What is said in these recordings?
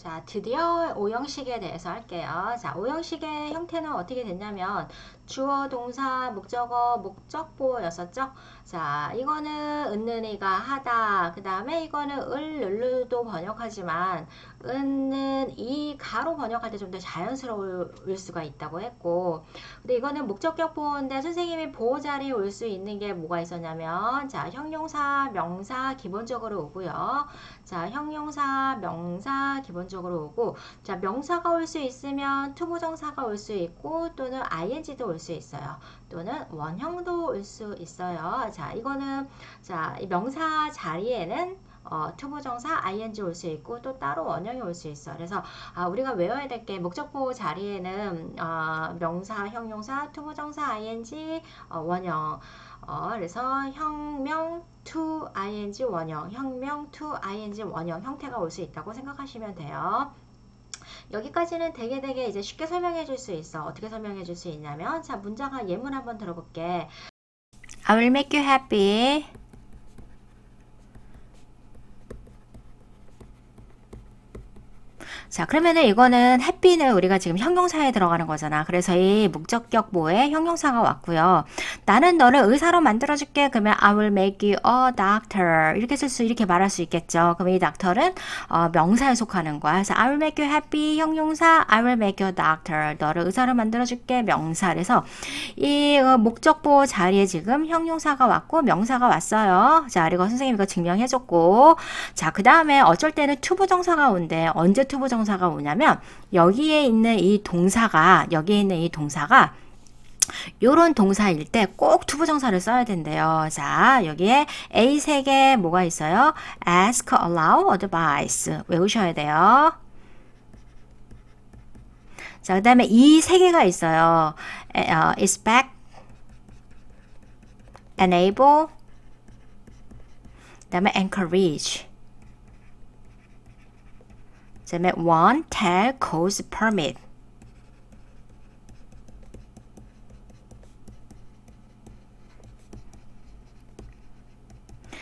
자, 드디어 오형식에 대해서 할게요. 자, 오형식의 형태는 어떻게 됐냐면 주어, 동사, 목적어, 목적보였었죠? 자, 이거는 은는이가 하다. 그 다음에 이거는 을, 늘르도 번역하지만 은는 이 가로 번역할 때 좀 더 자연스러울 수가 있다고 했고 근데 이거는 목적격 보호인데 선생님이 보호 자리에 올 수 있는 게 뭐가 있었냐면 자, 형용사, 명사 기본적으로 오고요. 자, 형용사, 명사 기본적으로 오고 자, 명사가 올 수 있으면 투부정사가 올 수 있고 또는 ing도 올 수 있어요. 또는 원형도 올 수 있어요. 자, 이거는 자, 이 명사 자리에는 어, 투부정사 ing 올 수 있고 또 따로 원형이 올 수 있어. 그래서 아, 우리가 외워야 될 게 목적보호 자리에는 어, 명사, 형용사, 투부정사 ing, 어, 원형. 어, 그래서 혁명 to ing 원형, 혁명 to ing 원형 형태가 올 수 있다고 생각하시면 돼요. 여기까지는 되게 되게 이제 쉽게 설명해 줄 수 있어. 어떻게 설명해 줄 수 있냐면 자, 문장과 예문 한번 들어볼게. I will make you happy. 자, 그러면은 이거는 happy는 우리가 지금 형용사에 들어가는 거잖아. 그래서 이 목적격 보에 형용사가 왔고요. 나는 너를 의사로 만들어줄게. 그러면 I will make you a doctor. 이렇게 쓸 수, 이렇게 말할 수 있겠죠. 그럼 이 doctor은 어, 명사에 속하는 거야. 그래서 I will make you happy 형용사, I will make you a doctor. 너를 의사로 만들어줄게. 명사. 그래서 이 어, 목적 보 자리에 지금 형용사가 왔고 명사가 왔어요. 자, 그리고 선생님이 이거 증명해줬고. 자, 그 다음에 어쩔 때는 투부정사가 온대. 언제 투부 정사가 오냐면 여기에 있는 이 동사가 여기에 있는 이 동사가 요런 동사일 때 꼭 투부정사를 써야 된대요. 자, 여기에 A 세개 뭐가 있어요? ask, allow, advice 외우셔야 돼요. 자, 그 다음에 이 세 개가 있어요. 에, 어, expect, enable, 그 다음에 encourage. 그 다음에 want, tell, cause, permit.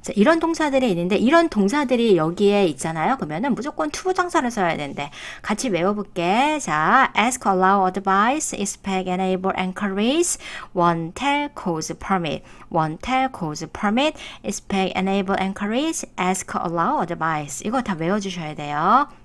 자, 이런 동사들이 있는데 이런 동사들이 여기에 있잖아요. 그러면은 무조건 투부정사를 써야 되는데 같이 외워볼게. 자, ask, allow, advise, expect, enable, encourage, want, tell, cause, permit. want, tell, cause, permit, expect, enable, encourage, ask, allow, advise. 이거 다 외워주셔야 돼요.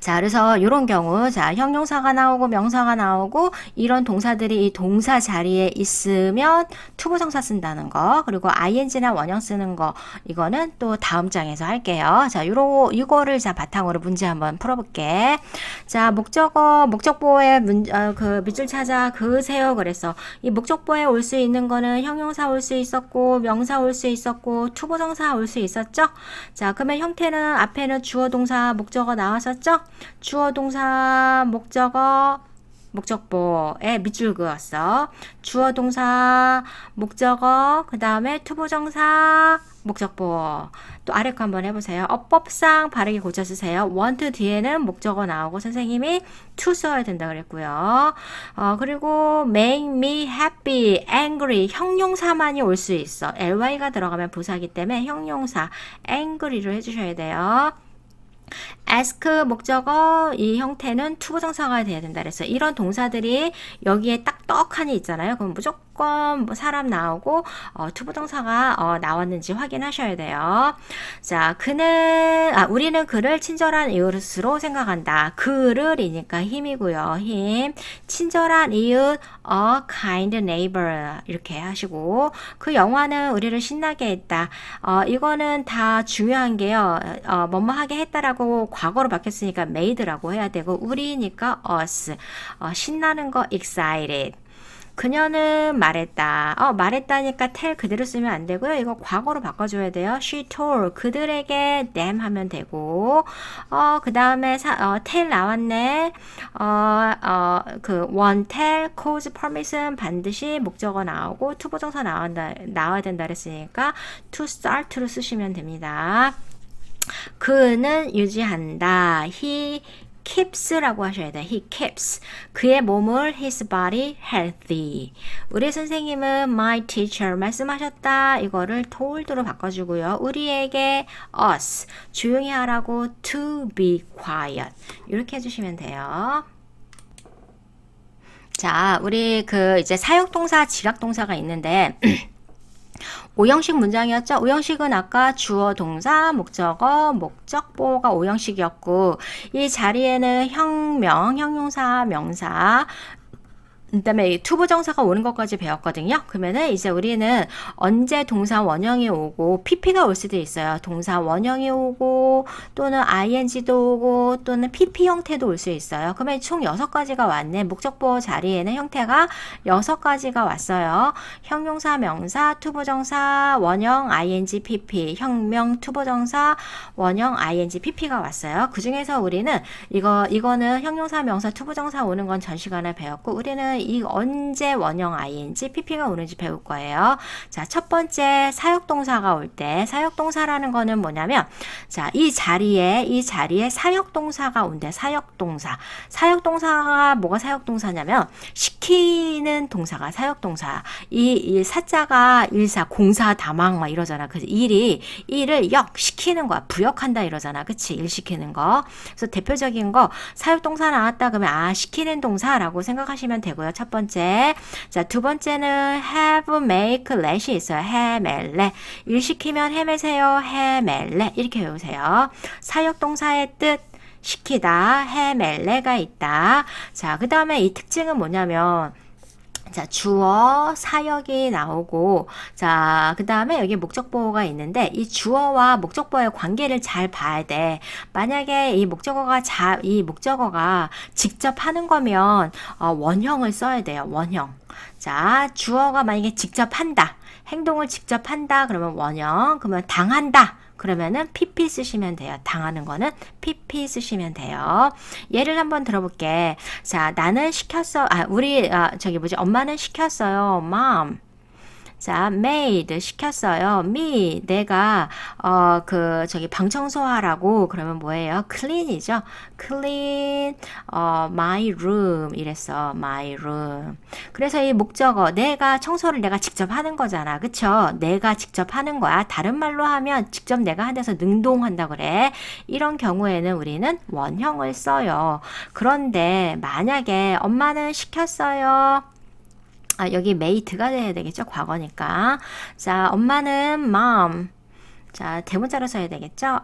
자, 그래서 이런 경우, 자, 형용사가 나오고 명사가 나오고 이런 동사들이 이 동사 자리에 있으면 투부정사 쓴다는 거, 그리고 ing나 원형 쓰는 거, 이거는 또 다음 장에서 할게요. 자, 요러, 이거를 자, 바탕으로 문제 한번 풀어볼게. 자, 목적어, 목적보에 문, 어, 그 밑줄 찾아 그으세요. 그래서 이 목적보에 올 수 있는 거는 형용사 올 수 있었고, 명사 올 수 있었고, 투부정사 올 수 있었죠? 자, 그러면 형태는 앞에는 주어, 동사, 목적어 나왔었죠? 주어, 동사, 목적어, 목적보에 밑줄 그었어. 주어, 동사, 목적어, 그 다음에 투부정사, 목적보. 또 아래 거 한번 해보세요. 어법상 바르게 고쳐주세요. want 뒤에는 목적어 나오고 선생님이 to 써야 된다 그랬고요. 어, 그리고 make me happy, angry 형용사만이 올 수 있어. ly가 들어가면 부사기 때문에 형용사 angry로 해주셔야 돼요. Ask 목적어 이 형태는 투부 정사가 돼야 된다 그래서 이런 동사들이 여기에 딱 떡하니 있잖아요. 그럼 무조건 뭐 사람 나오고 어, 투부정사가 어, 나왔는지 확인하셔야 돼요. 자, 그는 아 우리는 그를 친절한 이웃으로 생각한다. 그를이니까 힘이고요. 힘. 친절한 이웃 a kind neighbor 이렇게 하시고 그 영화는 우리를 신나게 했다. 어, 이거는 다 중요한 게요. 어, 뭐뭐 하게 했다라고 과거로 바뀌었으니까 made라고 해야 되고 우리니까 us. 어, 신나는 거 excited. 그녀는 말했다. 어, 말했다니까 tell 그대로 쓰면 안 되고요. 이거 과거로 바꿔줘야 돼요. She told 그들에게 them 하면 되고, 어, 그 다음에 어, tell 나왔네. 어, 어, 그 one tell, cause, permission 반드시 목적어 나오고 투부정사 나온다 나와야 된다 그랬으니까 to start로 쓰시면 됩니다. 그는 유지한다. He keeps라고 하셔야 돼. He keeps. 그의 몸을 his body healthy. 우리 선생님은 my teacher 말씀하셨다. 이거를 told로 바꿔주고요. 우리에게 us 조용히 하라고 to be quiet 이렇게 해주시면 돼요. 자, 우리 그 이제 사역동사, 지각동사가 있는데 오형식 문장이었죠? 오형식은 아까 주어, 동사, 목적어, 목적보가 오형식이었고 이 자리에는 형명, 형용사, 명사 그다음에 이 투부 정사가 오는 것까지 배웠거든요. 그러면은 이제 우리는 언제 동사 원형이 오고 pp가 올 수도 있어요. 동사 원형이 오고 또는 ing도 오고 또는 pp 형태도 올 수 있어요. 그러면 총 여섯 가지가 왔네. 목적보 자리에는 형태가 여섯 가지가 왔어요. 형용사, 명사, 투부 정사, 원형, ing, pp, 형명, 투부 정사, 원형, ing, pp가 왔어요. 그 중에서 우리는 이거 이거는 형용사, 명사, 투부 정사 오는 건 전 시간에 배웠고 우리는 이 언제 원형 ing, pp가 오는지 배울 거예요. 자, 첫 번째 사역동사가 올 때 사역동사라는 거는 뭐냐면 자, 이 자리에 이 자리에 사역동사가 온대. 사역동사. 사역동사가 뭐가 사역동사냐면 시키는 동사가 사역동사. 이, 이 사자가 일사, 공사, 다망 막 이러잖아. 그래서 일이 일을 역 시키는 거야. 부역한다 이러잖아. 그치? 일 시키는 거. 그래서 대표적인 거 사역동사 나왔다 그러면 아 시키는 동사라고 생각하시면 되고 요. 첫 번째. 자, 두 번째는 have, make, let이 있어요. 헤멜레. 일 시키면 헤매세요. 헤멜레. 이렇게 외우세요. 사역동사의 뜻 시키다, 헤멜레가 있다. 자, 그 다음에 이 특징은 뭐냐면 자, 주어, 사역이 나오고, 자, 그 다음에 여기 목적보호가 있는데, 이 주어와 목적보호의 관계를 잘 봐야 돼. 만약에 이 목적어가 자, 이 목적어가 직접 하는 거면, 어, 원형을 써야 돼요. 원형. 자, 주어가 만약에 직접 한다. 행동을 직접 한다. 그러면 원형. 그러면 당한다. 그러면은 pp 쓰시면 돼요. 당하는 거는 pp 쓰시면 돼요. 예를 한번 들어볼게. 자, 나는 시켰어. 아, 우리 아, 저기 뭐지? 엄마는 시켰어요. mom. 자, made 시켰어요. me 내가 어 그 저기 방 청소하라고 그러면 뭐예요? clean이죠. clean 어 my room 이랬어. my room. 그래서 이 목적어 내가 청소를 내가 직접 하는 거잖아. 그쵸? 내가 직접 하는 거야. 다른 말로 하면 직접 내가 한 데서 능동한다 그래. 이런 경우에는 우리는 원형을 써요. 그런데 만약에 엄마는 시켰어요. 아, 여기 made가 돼야 되겠죠? 과거니까. 자, 엄마는 mom. 자, 대문자로 써야 되겠죠?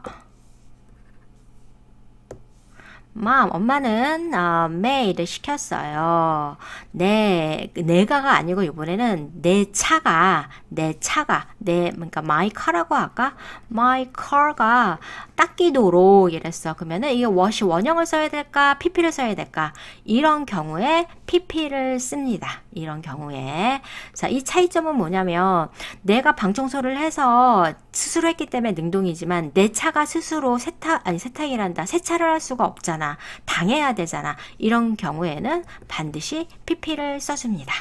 mom, 엄마는 어, made 시켰어요. 내 내가가 아니고 이번에는 내 차가 내 차가 내 그러니까 my car라고 할까? my car가 닦이도록 이랬어. 그러면은 이게 wash이 원형을 써야 될까? pp를 써야 될까? 이런 경우에 pp를 씁니다. 이런 경우에 자, 이 차이점은 뭐냐면 내가 방 청소를 해서 스스로 했기 때문에 능동이지만 내 차가 스스로 세탁 아니 세탁이란다. 세차를 할 수가 없잖아. 당해야 되잖아. 이런 경우에는 반드시 pp를 써줍니다.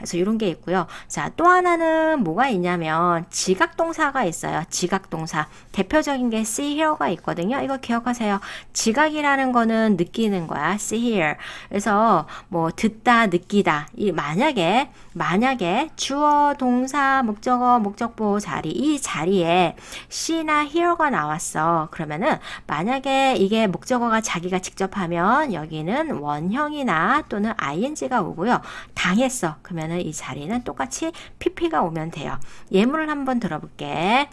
그래서 이런 게 있고요. 자, 또 하나는 뭐가 있냐면 지각동사가 있어요. 지각동사. 대표적인 게 see here가 있거든요. 이거 기억하세요. 지각이라는 거는 느끼는 거야. see here. 그래서 뭐 듣다, 느끼다. 이 만약에 만약에 주어, 동사, 목적어, 목적보 자리 이 자리에 see나 here가 나왔어. 그러면은 만약에 이게 목적어가 자기가 직접 하면 여기는 원형이나 또는 ing가 오고요. 당했어. 그러면 은이 자리는 똑같이 pp가 오면 돼요. 예문을 한번 들어볼게.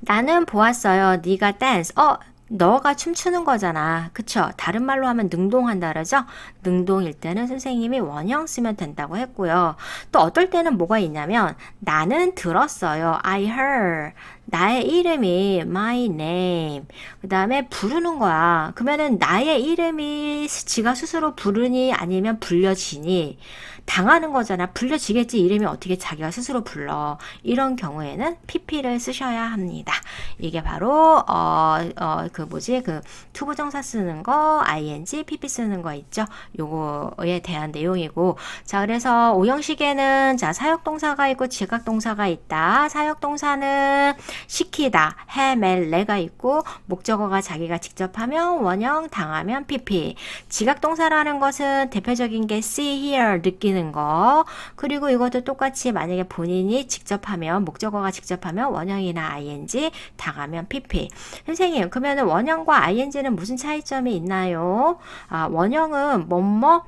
나는 보았어요. 네가 댄스. 어, 너가 춤추는 거잖아. 그쵸? 다른 말로 하면 능동한다 그러죠? 능동일 때는 선생님이 원형 쓰면 된다고 했고요. 또 어떨 때는 뭐가 있냐면 나는 들었어요. I heard. 나의 이름이 my name. 그 다음에 부르는 거야. 그러면은 나의 이름이 지가 스스로 부르니 아니면 불려지니 당하는 거잖아. 불려지겠지. 이름이 어떻게 자기가 스스로 불러. 이런 경우에는 pp를 쓰셔야 합니다. 이게 바로 어, 어, 그 뭐지? 그 투부정사 쓰는 거, ing, pp 쓰는 거 있죠? 요거에 대한 내용이고. 자, 그래서 오형식에는 자, 사역동사가 있고 지각동사가 있다. 사역동사는 시키다, 해, 멜, 레가 있고 목적어가 자기가 직접 하면 원형, 당하면 PP. 지각동사라는 것은 대표적인 게 see, hear, 느끼는 거. 그리고 이것도 똑같이 만약에 본인이 직접 하면 목적어가 직접 하면 원형이나 ing, 당하면 PP. 선생님, 그러면 원형과 ing는 무슨 차이점이 있나요? 아, 원형은 뭐뭐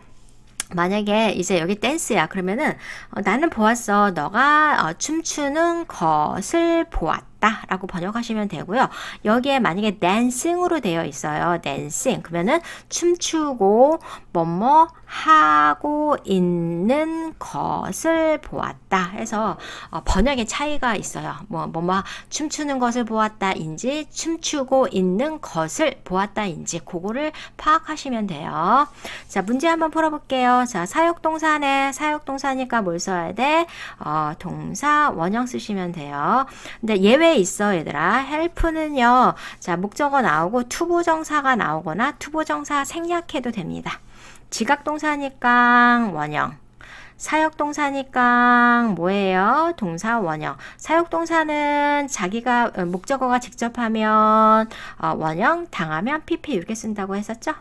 만약에 이제 여기 댄스야 그러면은 어, 나는 보았어 너가 어, 춤추는 것을 보았다 라고 번역하시면 되고요 여기에 만약에 댄싱으로 되어 있어요 댄싱 그러면은 춤추고 뭐뭐 하고 있는 것을 보았다 해서 어, 번역의 차이가 있어요 뭐 뭐뭐 춤추는 것을 보았다인지 춤추고 있는 것을 보았다인지 그거를 파악하시면 돼요 자, 문제 한번 풀어볼게요. 자, 사역동사네. 사역동사니까 뭘 써야 돼? 어, 동사 원형 쓰시면 돼요. 근데 예외 있어, 얘들아. help는요. 자, 목적어 나오고 투부정사가 나오거나 투부정사 생략해도 됩니다. 지각동사니까 원형. 사역동사니까 뭐예요? 동사 원형. 사역동사는 자기가 어, 목적어가 직접 하면 어, 원형, 당하면 PP 이렇게 쓴다고 했었죠?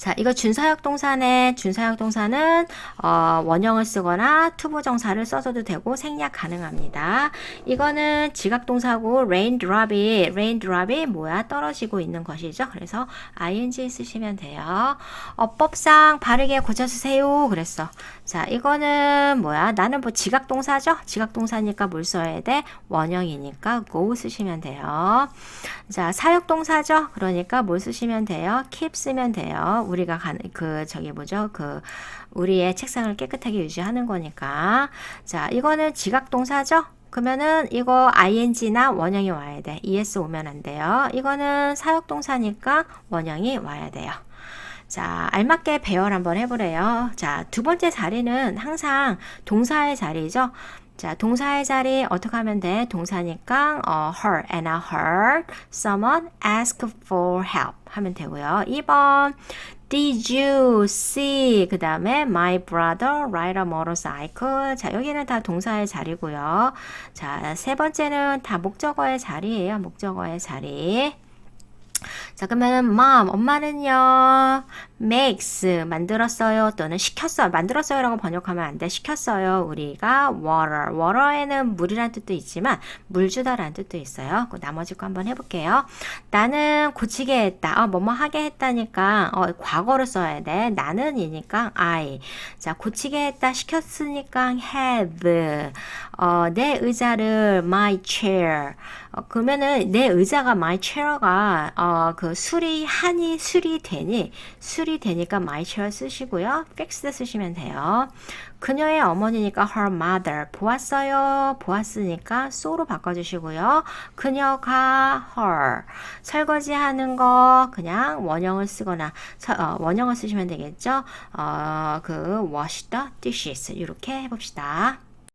자, 이거 준사역 동사네. 준사역 동사는 어, 원형을 쓰거나 투부 정사를 써줘도 되고 생략 가능합니다. 이거는 지각 동사고 raindrop이 raindrop이 뭐야? 떨어지고 있는 것이죠. 그래서 ing 쓰시면 돼요. 어법상 바르게 고쳐 쓰세요. 그랬어. 자, 이거는 뭐야? 나는 뭐 지각 동사죠? 지각 동사니까 뭘 써야 돼? 원형이니까 go 쓰시면 돼요. 자, 사역 동사죠? 그러니까 뭘 쓰시면 돼요? keep 쓰면 돼요. 우리가 가는 그 저기 뭐죠? 그 우리의 책상을 깨끗하게 유지하는 거니까. 자, 이거는 지각 동사죠? 그러면은 이거 ing나 원형이 와야 돼. es 오면 안 돼요. 이거는 사역 동사니까 원형이 와야 돼요. 자, 알맞게 배열 한번 해보래요. 자, 두 번째 자리는 항상 동사의 자리죠. 자, 동사의 자리 어떻게 하면 돼? 동사니까 어, her, Anna heard someone ask for help 하면 되고요. 2번 Did you see? 그 다음에 my brother ride a motorcycle. 자, 여기는 다 동사의 자리고요. 자, 세 번째는 다 목적어의 자리예요. 목적어의 자리. 자, 그러면 mom, 엄마는요, makes, 만들었어요. 또는 시켰어요. 만들었어요라고 번역하면 안 돼. 시켰어요. 우리가 water. water에는 물이란 뜻도 있지만, 물 주다라는 뜻도 있어요. 그 나머지 거 한번 해볼게요. 나는 고치게 했다. 어, 뭐뭐 하게 했다니까, 어, 과거를 써야 돼. 나는 이니까 I. 자, 고치게 했다. 시켰으니까 have. 어, 내 의자를 my chair. 어, 그러면은 내 의자가 my chair가 어, 그 수리하니 수리되니 수리 되니까 my chair 쓰시고요. fixed 쓰시면 돼요. 그녀의 어머니니까 her mother 보았어요. 보았으니까 so로 바꿔주시고요. 그녀가 her 설거지하는 거 그냥 원형을 쓰거나 서, 어, 원형을 쓰시면 되겠죠. 어, 그 wash the dishes 이렇게 해봅시다.